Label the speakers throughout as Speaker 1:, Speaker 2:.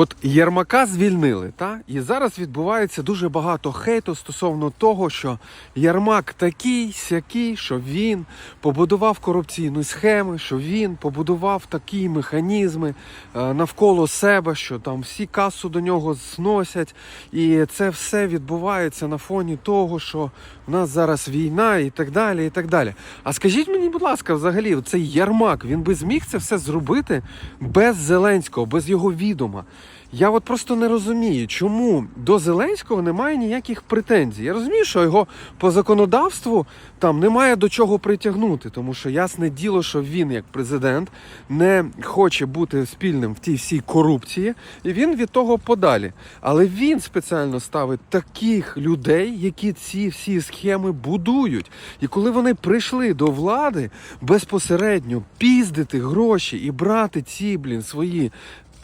Speaker 1: От Єрмака звільнили, та? і зараз відбувається дуже багато хейту стосовно того, що Єрмак такий, сякий, що він побудував корупційні схеми, що він побудував такі механізми е, навколо себе, що там всі касу до нього зносять. І це все відбувається на фоні того, що в нас зараз війна і так далі. і так далі. А скажіть мені, будь ласка, взагалі, цей Єрмак, він би зміг це все зробити без Зеленського, без його відома. Я от просто не розумію, чому до Зеленського немає ніяких претензій. Я розумію, що його по законодавству там немає до чого притягнути, тому що ясне діло, що він, як президент, не хоче бути спільним в тій всій корупції, і він від того подалі. Але він спеціально ставить таких людей, які ці всі схеми будують. І коли вони прийшли до влади безпосередньо піздити гроші і брати ці, блін, свої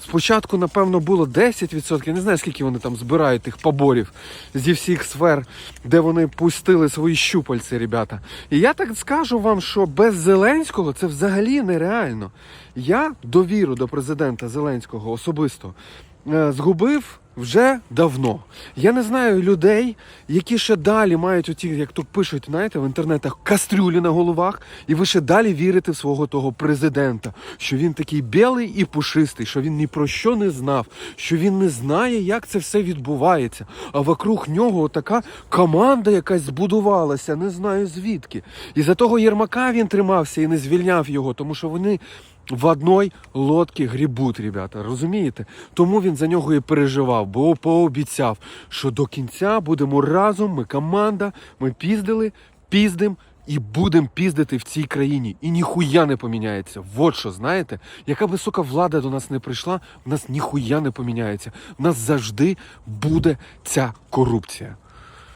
Speaker 1: Спочатку, напевно, було 10%, я не знаю, скільки вони там збирають тих поборів зі всіх сфер, де вони пустили свої щупальці, ребята. І я так скажу вам, що без Зеленського це взагалі нереально. Я довіру до президента Зеленського особисто е, згубив вже давно. Я не знаю людей, які ще далі мають оті, як то пишуть, знаєте, в інтернетах кастрюлі на головах, і ви ще далі вірите в свого того президента, що він такий білий і пушистий, що він ні про що не знав, що він не знає, як це все відбувається. А вокруг нього така команда якась збудувалася, не знаю звідки. І за того Єрмака він тримався і не звільняв його, тому що вони. В одній лодці грібуть, ребята, розумієте? Тому він за нього і переживав, бо пообіцяв, що до кінця будемо разом, ми команда, ми піздили, піздим і будемо піздити в цій країні. І ніхуя не поміняється. Вот що, знаєте, яка висока влада до нас не прийшла, в нас ніхуя не поміняється. В нас завжди буде ця корупція.